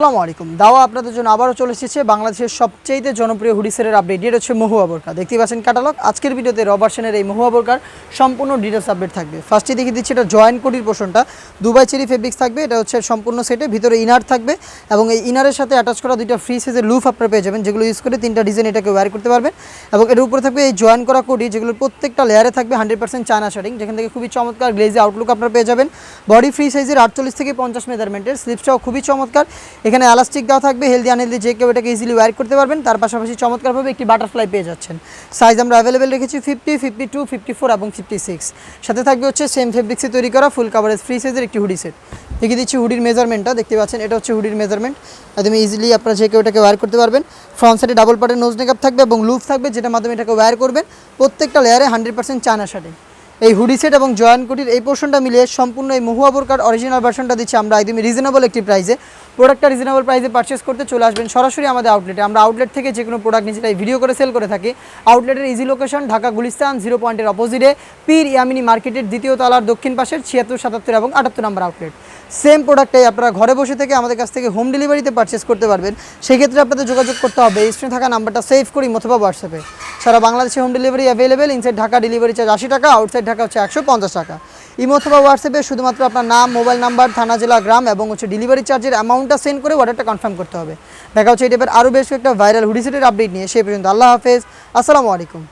আসসালামু আলাইকুম। দাওয়া আপনাদের জন্য আবারও চলে এসেছে বাংলাদেশের সবচেয়ে জনপ্রিয় হুডিসের আপডেট এটা হচ্ছে মহুয়া বোরকা। দেখতে পাচ্ছেন ক্যাটালগ আজকের ভিডিওতে রবার্সনের এই মহুয়া বোরকার সম্পূর্ণ ডিটেলস আপডেট থাকবে। ফার্স্টে দেখিয়ে দিচ্ছি, এটা জয়েন্ট কোটির পোর্শনটা দুবাই চেরি ফেব্রিক্স থাকবে, এটা হচ্ছে সম্পূর্ণ সেটে ভিতরে ইনার থাকবে এবং এই ইনারের সাথে অ্যাটাচ করা দুইটা ফ্রি সাইজের লুফ আপনারা পেয়ে যাবেন, যেগুলো ইউজ করে তিনটা ডিজাইন এটাকে ওয়্যার করতে পারবেন। এবং এর উপরে থাকবে এই জয়েন করা কোটি যেগুলোর প্রত্যেকটা লেয়ারে থাকবে হান্ড্রেড পার্সেন্ট চায়না শার্টিং যেখান থেকে খুবই চমৎকার গ্লেজি আউটলুক আপনারা পেয়ে যাবেন। বডি ফ্রি সাইজের আটচল্লিশ থেকে পঞ্চাশ মেজারমেন্টের স্লিপসটাও খুবই চমৎকার। এখানে এলাস্টিক দেওয়া থাকবে হেলদি আনহেলদি যে কেউ এটাকে ইজিলি ওয়ার করতে পারবেন, তার পাশাপাশি চমৎকারভাবে একটি বাটারফ্লাই পেয়ে যাচ্ছেন। সাইজ আমরা অ্যাভেলেবেল রেখেছি fifty fifty two fifty four এবং ফিফটি সিক্স সাথে থাকবে হচ্ছে সেম ফেব্রিক্সে তৈরি করা ফুল কাভারেজ ফ্রি সাইজের একটি হুডি সেট দেখিয়ে দিচ্ছি হুডির মেজারমেন্টটা দেখতে পাচ্ছেন, এটা হচ্ছে হুডির মেজারমেন্ট একদম ইজিলি আপনারা যে কেউ এটাকে ওয়ার করতে পারবেন ফ্রন্ট সাইডে ডাবল পার্টের নোজ মেকআপ থাকবে এবং লুপ থাকবে যেটার মাধ্যমে এটাকে ওয়্যার করবেন। প্রত্যেকটা লেয়ারে হান্ড্রেড পার্সেন্ট চায়না শার্টিং এই হুডি সেট এবং জয়েন্ট কুটির এই পোর্শনটা মিলিয়ে সম্পূর্ণ এই মহুয়া বোরকার অরিজিনাল ভার্সনটা দিচ্ছি আমরা, একদমই রিজনেবল একটি প্রাইসে প্রোডাক্টটা রিজনেবল প্রাইসে পারচেস করতে চলে আসবেন সরাসরি আমাদের আউটলেটে আমরা আউটলেট থেকে যে কোনো প্রোডাক্ট নিজেরাই ভিডিও করে সেল করে থাকি। আউটলেটের easy location Dhaka Gulistan zero পয়েন্টের অপোজিটে পীর ইয়ামিনী মার্কেটের দ্বিতীয় তলার দক্ষিণ পাশের ছিয়াত্তর, সাতাত্তর এবং আটাত্তর নম্বর আউটলেট সেম প্রোডাক্টটাই আপনারা ঘরে বসে থেকে আমাদের কাছ থেকে হোম ডেলিভারিতে পারচেস করতে পারবেন। সেক্ষেত্রে আপনাদের যোগাযোগ করতে হবে। স্ক্রিনে থাকা নাম্বারটা সেভ করি অথবা হোয়াটসঅ্যাপে সারা বাংলাদেশে home delivery available inside Dhaka delivery charge আশি টাকা আউটসাইড ঢাকা হচ্ছে একশো পঞ্চাশ টাকা। ইমো অথবা হোয়াটসঅ্যাপে শুধুমাত্র আপনার নাম, মোবাইল নাম্বার, থানা, জেলা, গ্রাম এবং হচ্ছে ডেলিভারি চার্জের অ্যামাউন্টটা সেন্ড করে অর্ডারটা কনফার্ম করতে হবে। দেখা হচ্ছে এই টাইপের আরও বেশ কয়েকটা ভাইরাল হুডিসেটের আপডেট নিয়ে, সে পর্যন্ত আল্লাহ হাফেজ। আসসালামু আলাইকুম।